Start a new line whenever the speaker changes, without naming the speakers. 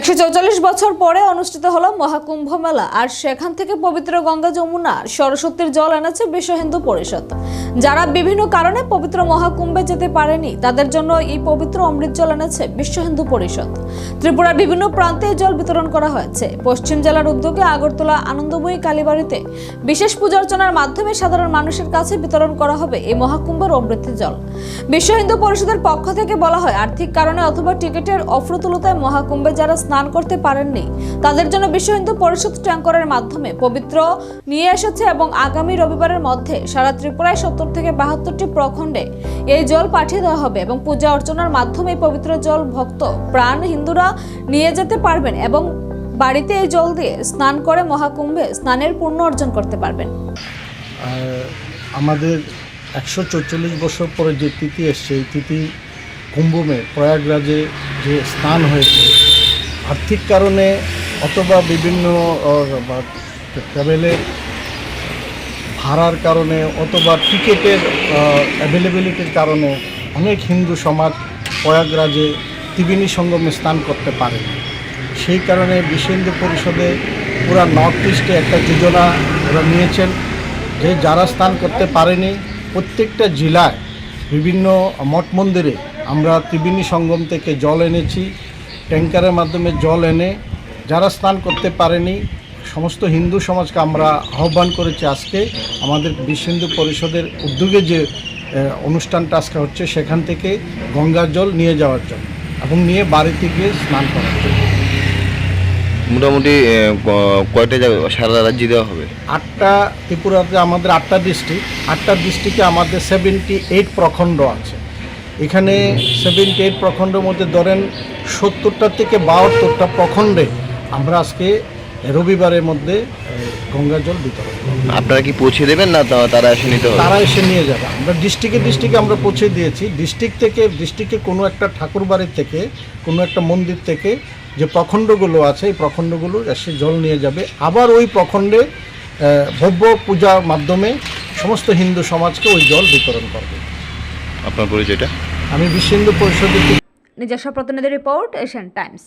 একশো চৌচল্লিশ বছর পরে অনুষ্ঠিত হলো মহাকুম্ভ মেলা আর সেখান থেকে পবিত্র গঙ্গা যমুনা, সরস্বতীর জল এনেছে বিশ্ব হিন্দু পরিষদ। যারা বিভিন্ন কারণে পবিত্র মহাকুম্ভে যেতে পারেনি, তাদের জন্য এই পবিত্র অমৃত জল এনেছে বিশ্ব হিন্দু পরিষদ। ত্রিপুরার বিভিন্ন প্রান্তে জল বিতরণ করা হয়েছে। পশ্চিম জেলার উদ্যোগে আগরতলা, আনন্দময়ী, কালীবাড়িতে বিশেষ পূজা অর্চনার মাধ্যমে সাধারণ মানুষের কাছে বিতরণ করা হবে এই মহাকুম্ভের অমৃত জল। বিশ্ব হিন্দু পরিষদের পক্ষ থেকে বলা হয়, আর্থিক কারণে অথবা টিকিটের অফ্রতুলতায় মহাকুম্ভে যারা স্নান করতে পারেননি। তাদের জন্য বিশ্ব হিন্দু পরিষদ ট্যাঙ্করের মাধ্যমে পবিত্র নিয়ে এসেছে এবং আগামী রবিবারের মধ্যে সারা ত্রিপুরায় সত্তর থেকে বাহাত্তরটি প্রখণ্ডে এই জল পাঠিয়ে দেওয়া হবে এবং পূজা অর্চনার মাধ্যমে পবিত্র জল ভক্ত প্রাণ হিন্দুরা নিয়ে যেতে পারবেন এবং বাড়িতে এই জল দিয়ে স্নান করে মহাকুম্ভে স্নানের পুণ্য অর্জন করতে পারবেন।
আমাদের একশো চৌচল্লিশ বছর পরে যে তিথি এসছে, এই তিথি কুম্ভমে প্রয়াগরাজে যে স্নান হয়েছে আর্থিক কারণে অথবা বিভিন্ন ট্রাভেলের ভাড়ার কারণে অথবা টিকিটের অ্যাভেলেবিলিটির কারণে অনেক হিন্দু সমাজ প্রয়াগরাজে ত্রিবেণী সঙ্গমে স্নান করতে পারে সেই কারণে বিশ্ব হিন্দু পরিষদে পুরা নর্থ ইস্টে একটা যোজনা ওরা নিয়েছেন যে যারা স্নান করতে পারেনি, প্রত্যেকটা জেলায় বিভিন্ন মঠ মন্দিরে আমরা ত্রিবেণী সঙ্গম থেকে জল এনেছি। ট্যাঙ্কারের মাধ্যমে জল এনে যারা স্নান করতে পারেনি সমস্ত হিন্দু সমাজকে আমরা আহ্বান করেছি আজকে। আমাদের বিশ্ব হিন্দু পরিষদের উদ্যোগে যে অনুষ্ঠানটা আজকে হচ্ছে সেখান থেকে গঙ্গার জল নিয়ে যাওয়ার জন্য এবং নিয়ে বাড়িতে গিয়ে স্নান করার জন্য।
মোটামুটি কয়টা সারা রাজ্যে দেওয়া হবে?
আটটা ত্রিপুরাতে আমাদের আটটা ডিস্ট্রিক্ট আটটা ডিস্ট্রিক্টে আমাদের সেভেন্টি এইট প্রখণ্ড আছে। এখানে সেভেন্টি এইট প্রখণ্ডের মধ্যে ধরেন সত্তরটা থেকে বাহাত্তরটা প্রখণ্ডে আমরা আজকে রবিবারের মধ্যে গঙ্গা জল বিতরণ করব।
আপনারা কি পৌঁছে দেবেন না তারা এসে নিতে
তারা এসে নিয়ে যাবে। আমরা ডিস্ট্রিক্টে ডিস্ট্রিক্টে আমরা পৌঁছে দিয়েছি। ডিস্ট্রিক্ট থেকে ডিস্ট্রিক্টে কোনো একটা ঠাকুর বাড়ির থেকে কোনো একটা মন্দির থেকে যে প্রখণ্ডগুলো আছে এই প্রখণ্ডগুলো এসে জল নিয়ে যাবে। আবার ওই প্রখণ্ডে ভব্য পূজার মাধ্যমে সমস্ত হিন্দু সমাজকে ওই জল বিতরণ করবে।
আপনার পরিচয়টা?
আমি বিশ্বেন্দু পরিষদ পরিষদের
নিজস্ব প্রতিনিধি রিপোর্ট এশিয়ান টাইমস